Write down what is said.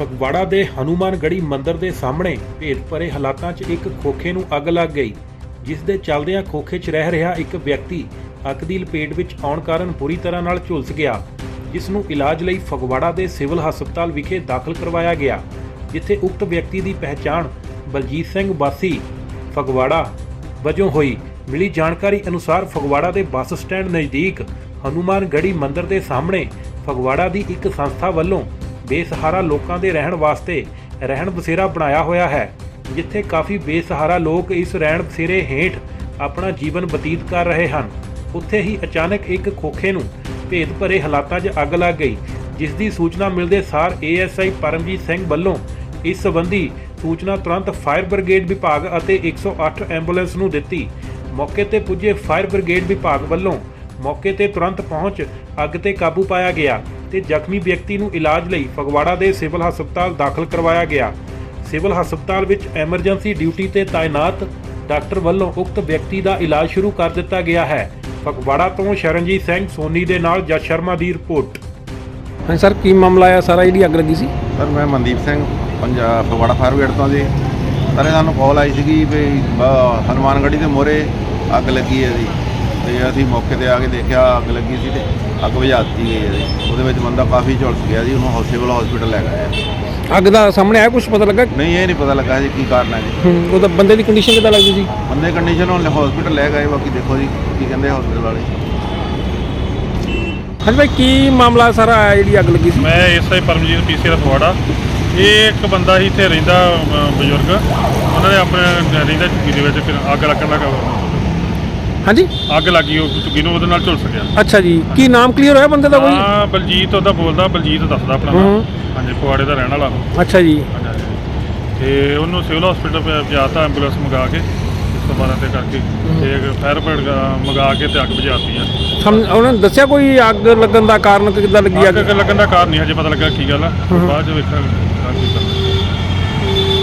ਫਗਵਾੜਾ ਦੇ ਹਨੂਮਾਨਗੜੀ ਮੰਦਿਰ ਦੇ ਸਾਹਮਣੇ ਭੇਦ ਭਰੇ ਹਾਲਾਤਾਂ 'ਚ ਇੱਕ ਖੋਖੇ ਨੂੰ ਅੱਗ ਲੱਗ ਗਈ, ਜਿਸ ਦੇ ਚੱਲਦਿਆਂ ਖੋਖੇ 'ਚ ਰਹਿ ਰਿਹਾ ਇੱਕ ਵਿਅਕਤੀ ਅੱਗ ਦੀ ਲਪੇਟ ਵਿੱਚ ਆਉਣ ਕਾਰਨ ਬੁਰੀ ਤਰ੍ਹਾਂ ਨਾਲ ਝੁਲਸ ਗਿਆ, ਜਿਸ ਨੂੰ ਇਲਾਜ ਲਈ ਫਗਵਾੜਾ ਦੇ ਸਿਵਲ ਹਸਪਤਾਲ ਵਿਖੇ ਦਾਖਲ ਕਰਵਾਇਆ ਗਿਆ, ਜਿੱਥੇ ਉਕਤ ਵਿਅਕਤੀ ਦੀ ਪਹਿਚਾਣ ਬਲਜੀਤ ਸਿੰਘ ਵਾਸੀ ਫਗਵਾੜਾ ਵਜੋਂ ਹੋਈ। ਮਿਲੀ ਜਾਣਕਾਰੀ ਅਨੁਸਾਰ ਫਗਵਾੜਾ ਦੇ ਬੱਸ ਸਟੈਂਡ ਨਜ਼ਦੀਕ ਹਨੂਮਾਨਗੜੀ ਮੰਦਿਰ ਦੇ ਸਾਹਮਣੇ ਫਗਵਾੜਾ ਦੀ ਇੱਕ ਸੰਸਥਾ ਵੱਲੋਂ ਬੇਸਹਾਰਾ ਲੋਕਾਂ ਦੇ ਰਹਿਣ ਵਾਸਤੇ ਰਹਿਣ ਬਸੇਰਾ ਬਣਾਇਆ ਹੋਇਆ ਹੈ, ਜਿੱਥੇ ਕਾਫੀ ਬੇਸਹਾਰਾ ਲੋਕ ਇਸ ਰਹਿਣ ਬਸੇਰੇ ਹੇਠ ਆਪਣਾ ਜੀਵਨ ਬਤੀਤ ਕਰ ਰਹੇ ਹਨ। ਉੱਥੇ ਹੀ ਅਚਾਨਕ ਇੱਕ ਖੋਖੇ ਨੂੰ ਭੇਦ ਭਰੇ ਹਾਲਾਤਾਂ 'ਚ ਅੱਗ ਲੱਗ ਗਈ ਜਿਸ ਦੀ ਸੂਚਨਾ ਮਿਲਦੇ ਸਾਰ ਏਐਸਆਈ ਪਰਮਜੀਤ ਸਿੰਘ ਵੱਲੋਂ ਇਸ ਸੰਬੰਧੀ ਸੂਚਨਾ ਤੁਰੰਤ ਫਾਇਰ ਬ੍ਰਿਗੇਡ ਵਿਭਾਗ ਅਤੇ 108 ਐਂਬੂਲੈਂਸ ਨੂੰ ਦਿੱਤੀ। ਮੌਕੇ ਤੇ ਪੁੱਜੇ ਫਾਇਰ ਬ੍ਰਿਗੇਡ ਵਿਭਾਗ ਵੱਲੋਂ ਮੌਕੇ ਤੇ ਤੁਰੰਤ ਪਹੁੰਚ ਅੱਗ ਤੇ ਕਾਬੂ ਪਾਇਆ ਗਿਆ। ਤੇ ਜ਼ਖਮੀ ਵਿਅਕਤੀ ਨੂੰ ਇਲਾਜ ਲਈ ਫਗਵਾੜਾ ਦੇ ਸਿਵਲ ਹਸਪਤਾਲ ਦਾਖਲ ਕਰਵਾਇਆ ਗਿਆ। ਸਿਵਲ ਹਸਪਤਾਲ ਵਿੱਚ ਐਮਰਜੈਂਸੀ ਡਿਊਟੀ ਤੇ ਤਾਇਨਾਤ ਡਾਕਟਰ ਵੱਲੋਂ ਉਕਤ ਵਿਅਕਤੀ ਦਾ ਇਲਾਜ ਸ਼ੁਰੂ ਕਰ ਦਿੱਤਾ ਗਿਆ ਹੈ। ਫਗਵਾੜਾ ਤੋਂ ਸ਼ਰਨਜੀਤ ਸਿੰਘ ਸੋਨੀ ਦੇ ਨਾਲ ਜਸ ਸ਼ਰਮਾ ਦੀ ਰਿਪੋਰਟ। ਹਾਂ ਸਰ ਕੀ ਮਾਮਲਾ ਆਇਆ? ਸਾਰਾ ਜਿਹੜੀ ਅੱਗ ਲੱਗੀ ਸੀ? ਸਰ ਮੈਂ ਮਨਦੀਪ ਸਿੰਘ ਪੰਜਾਬ ਫਗਵਾੜਾ ਫਾਇਰ ਬ੍ਰਿਗੇਡ ਤੋਂ ਜੀ। ਸਰ ਇਹ ਸਾਨੂੰ ਕਾਲ ਆਈ ਸੀਗੀ ਵੀ ਬ- ਹਨੂਮਾਨਗੜ੍ਹੀ ਦੇ ਮੋਰੇ ਅੱਗ ਲੱਗੀ ਹੈ ਜੀ। ਤੇ ਅਸੀਂ ਮੌਕੇ ਤੇ ਆ ਕੇ ਦੇਖਿਆ ਅੱਗ ਲੱਗੀ ਸੀ ਤੇ ਅੱਗ ਬੁਝਾ ਦਿੱਤੀ ਗਈ ਹੈ ਜੀ। ਉਹਦੇ ਵਿੱਚ ਬੰਦਾ ਕਾਫੀ ਝੁਲਸ ਗਿਆ ਜੀ ਉਹਨੂੰ ਸਿਵਲ ਹਸਪੀਟਲ ਲੈ ਗਏ। ਅੱਗ ਦਾ ਸਾਹਮਣੇ ਆਇਆ ਕੁਝ ਪਤਾ ਲੱਗਾ? ਨਹੀਂ ਇਹ ਨਹੀਂ ਪਤਾ ਲੱਗਾ ਜੀ ਕੀ ਕਾਰਨ ਹੈ ਜੀ। ਹੂੰ, ਉਹਦਾ ਬੰਦੇ ਦੀ ਕੰਡੀਸ਼ਨ ਕਿਦਾਂ ਲੱਗਦੀ ਸੀ? ਬੰਦੇ ਕੰਡੀਸ਼ਨ ਹੁਣ ਹਸਪੀਟਲ ਲੈ ਗਏ ਬਾਕੀ ਦੇਖੋ ਜੀ ਕੀ ਕਹਿੰਦੇ ਹਸਪੀਟਲ ਵਾਲੇ। ਹਾਂਜੀ ਭਾਈ ਕੀ ਮਾਮਲਾ ਸਾਰਾ ਆਇਆ ਜਿਹੜੀ ਅੱਗ ਲੱਗੀ ਸੀ? ਮੈਂ ਐਸਆਈ ਪਰਮਜੀਤ ਪੀਸੀ ਦਾ ਫਗਵਾੜਾ ਇਹ ਇੱਕ ਬੰਦਾ ਸੀ ਇੱਥੇ ਰਹਿੰਦਾ ਬਜ਼ੁਰਗ। ਉਹਨਾਂ ਨੇ ਆਪਣੇ ਰਹਿੰਦਾ ਝੁੱਗੀ ਦੇ ਵਿੱਚ ਫਿਰ ਅੱਗ ਲੱਗਣ ਦਾ ਕ- ਹਾਂਜੀ? ਅੱਗ ਲੱਗੀ ਉਹ ਝੁੱਗੀ ਨੂੰ ਉਹਦੇ ਨਾਲ ਝੁਲਸ ਗਿਆ। ਅੱਛਾ ਜੀ ਕੀ ਨਾਮ ਕਲੀਅਰ ਹੋਇਆ ਬੰਦੇ ਦਾ ਕੋਈ? ਹਾਂ ਬਲਜੀਤ ਉਹਦਾ ਬੋਲਦਾ ਬਲਜੀਤ ਦੱਸਦਾ ਆਪਣਾ ਹੂੰ। ਨਾਮ ਹਾਂਜੀ ਫਗਵਾੜੇ ਦਾ ਰਹਿਣ ਵਾਲਾ ਉਹ। ਅੱਛਾ ਜੀ। ਹਾਂਜੀ, ਹਾਂਜੀ। ਤੇ ਉਹਨੂੰ ਸਿਵਲ ਹਸਪੀਟਲ ਪਹੁੰਚਾਤਾ ਐਂਬੂਲੈਂਸ ਮੰਗਾ ਕੇ 112 ਤੇ ਕਰਕੇ। ਤੇ ਫਾਇਰ ਬ੍ਰਿਗੇਡ ਮੰਗਾ ਕੇ ਤੇ ਅੱਗ ਬੁਝਾਤੀ ਆ। ਸਮ ਉਹਨਾਂ ਨੇ ਦੱਸਿਆ ਕੋਈ ਅੱਗ ਲੱਗਣ ਦਾ ਕਾਰਨ ਕਿੱਦਾਂ ਲੱਗੀ ਅੱਗ ਅੱਗ? ਲੱਗਣ ਦਾ ਕਾਰਨ ਨਹੀਂ ਹਜੇ ਪਤਾ ਲੱਗਾ ਕੀ ਗੱਲ ਆ। ਬਾਅਦ ਚ ਵੇਖਾਂਗੇ।